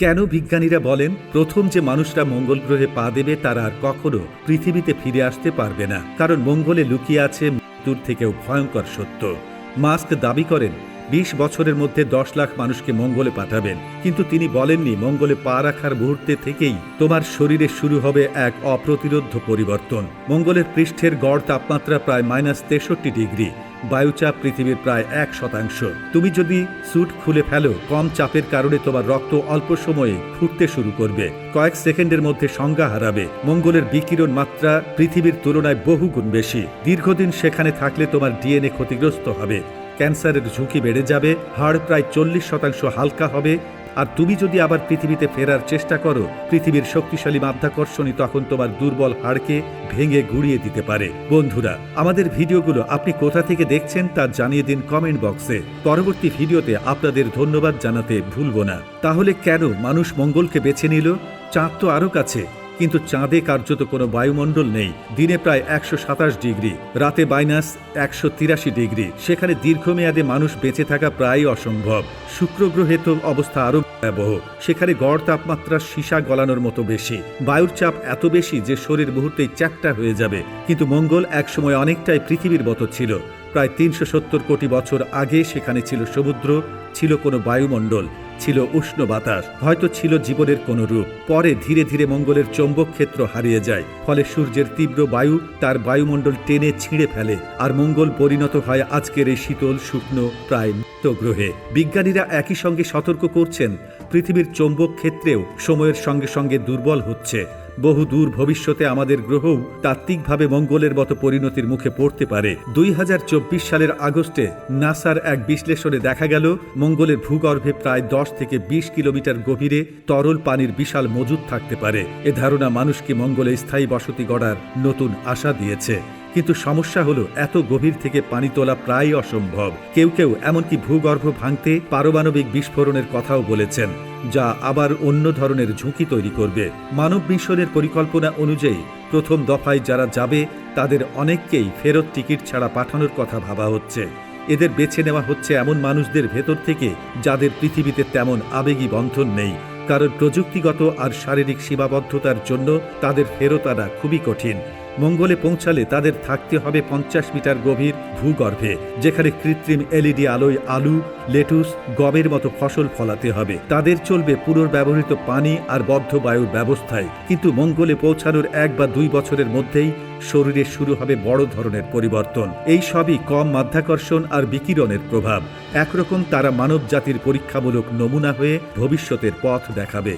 কেন বিজ্ঞানীরা বলেন, প্রথম যে মানুষরা মঙ্গল গ্রহে পা দেবে, তারা আর কখনো পৃথিবীতে ফিরে আসতে পারবে না। কারণ মঙ্গলে লুকিয়ে আছে মৃত্যুর থেকেও ভয়ঙ্কর সত্য। মাস্ক দাবি করেন, বিশ বছরের মধ্যে দশ লাখ মানুষকে মঙ্গলে পাঠাবেন। কিন্তু তিনি বলেননি, মঙ্গলে পা রাখার মুহূর্তে থেকেই তোমার শরীরে শুরু হবে এক অপ্রতিরোধ্য পরিবর্তন। মঙ্গলের পৃষ্ঠের গড় তাপমাত্রা প্রায় মাইনাস তেষট্টি ডিগ্রি। বায়ুচাপ পৃথিবীর প্রায় এক শতাংশ। তুমি যদি স্যুট খুলে ফেলো, কম চাপের কারণে তোমার রক্ত অল্প সময়ে ফুটতে শুরু করবে। কয়েক সেকেন্ডের মধ্যে সংজ্ঞা হারাবে। মঙ্গলের বিকিরণ মাত্রা পৃথিবীর তুলনায় বহুগুণ বেশি। দীর্ঘদিন সেখানে থাকলে তোমার ডিএনএ ক্ষতিগ্রস্ত হবে। ক্যান্সারের ঝুঁকি বেড়ে যাবে। হাড় প্রায় চল্লিশ শতাংশ হালকা হবে। আর তুমি যদি আবার পৃথিবীতে ফেরার চেষ্টা করো, পৃথিবীর শক্তিশালী মাধ্যাকর্ষণই তখন তোমার দুর্বল হাড়কে ভেঙে গুড়িয়ে দিতে পারে। বন্ধুরা, আমাদের ভিডিওগুলো আপনি কোথা থেকে দেখছেন তা জানিয়ে দিন কমেন্ট বক্সে। পরবর্তী ভিডিওতে আপনাদের ধন্যবাদ জানাতে ভুলব না। তাহলে কেন মানুষ মঙ্গলকে বেছে নিল? চাঁদ তো আরও কাছে। কিন্তু চাঁদে কার্যত কোনো বায়ুমণ্ডল নেই। দিনে প্রায় একশো সাতাশ ডিগ্রি, রাতে মাইনাস একশো তিরাশি ডিগ্রি। সেখানে দীর্ঘমেয়াদে মানুষ বেঁচে থাকা প্রায় অসম্ভব। শুক্র গ্রহে তো অবস্থা আরও ভয়াবহ। সেখানে গড় তাপমাত্রা সীসা গলানোর মতো বেশি। বায়ুর চাপ এত বেশি যে শরীর মুহূর্তেই চ্যাপ্টা হয়ে যাবে। কিন্তু মঙ্গল একসময় অনেকটাই পৃথিবীর মতো ছিল। প্রায় তিনশো সত্তর কোটি বছর আগে সেখানে ছিল সমুদ্র, ছিল কোনো বায়ুমণ্ডল। ছিল উষ্ণ বাতাস, হয়তো ছিল জীবনের কোনো রূপ। পরে ধীরে ধীরে মঙ্গলের চৌম্বক ক্ষেত্র হারিয়ে যায়, ফলে সূর্যের তীব্র বায়ু তার বায়ুমণ্ডল টেনে ছিঁড়ে ফেলে, আর মঙ্গল পরিণত হয় আজকের এই শীতল, শুকনো, প্রায় মৃত গ্রহে। বিজ্ঞানীরা একই সঙ্গে সতর্ক করছেন, পৃথিবীর চৌম্বক ক্ষেত্রেও সময়ের সঙ্গে সঙ্গে দুর্বল হচ্ছে। বহু দূর ভবিষ্যতে আমাদের গ্রহও তাত্ত্বিকভাবে মঙ্গলের মতো পরিণতির মুখে পড়তে পারে। দুই হাজার চব্বিশ সালের আগস্টে নাসার এক বিশ্লেষণে দেখা গেল, মঙ্গলের ভূগর্ভে প্রায় দশ থেকে বিশ কিলোমিটার গভীরে তরল পানির বিশাল মজুদ থাকতে পারে। এ ধারণা মানুষকে মঙ্গলে স্থায়ী বসতি গড়ার নতুন আশা দিয়েছে। কিন্তু সমস্যা হলো, এত গভীর থেকে পানি তোলা প্রায় অসম্ভব। কেউ কেউ এমনকি ভূগর্ভ ভাঙতে পারমাণবিক বিস্ফোরণের কথাও বলেছেন, যা আবার অন্য ধরনের ঝুঁকি তৈরি করবে। মানব মিশনের পরিকল্পনা অনুযায়ী, প্রথম দফায় যারা যাবে, তাদের অনেককেই ফেরত টিকিট ছাড়া পাঠানোর কথা ভাবা হচ্ছে। এদের বেছে নেওয়া হচ্ছে এমন মানুষদের ভেতর থেকে, যাদের পৃথিবীতে তেমন আবেগী বন্ধন নেই। কারণ প্রযুক্তিগত আর শারীরিক সীমাবদ্ধতার জন্য তাদের ফেরত আনা খুবই কঠিন। মঙ্গলে পৌঁছালে তাদের থাকতে হবে পঞ্চাশ মিটার গভীর ভূগর্ভে, যেখানে কৃত্রিম এলইডি আলোয় আলু, লেটুস, গমের মতো ফসল ফলাতে হবে। তাদের চলবে পুনর্ব্যবহৃত পানি আর বদ্ধ বায়ুর ব্যবস্থায়। কিন্তু মঙ্গলে পৌঁছানোর এক বা দুই বছরের মধ্যেই শরীরে শুরু হবে বড় ধরনের পরিবর্তন। এই সবই কম মাধ্যাকর্ষণ আর বিকিরণের প্রভাব। একরকম তারা মানব জাতির পরীক্ষামূলক নমুনা হয়ে ভবিষ্যতের পথ দেখাবে।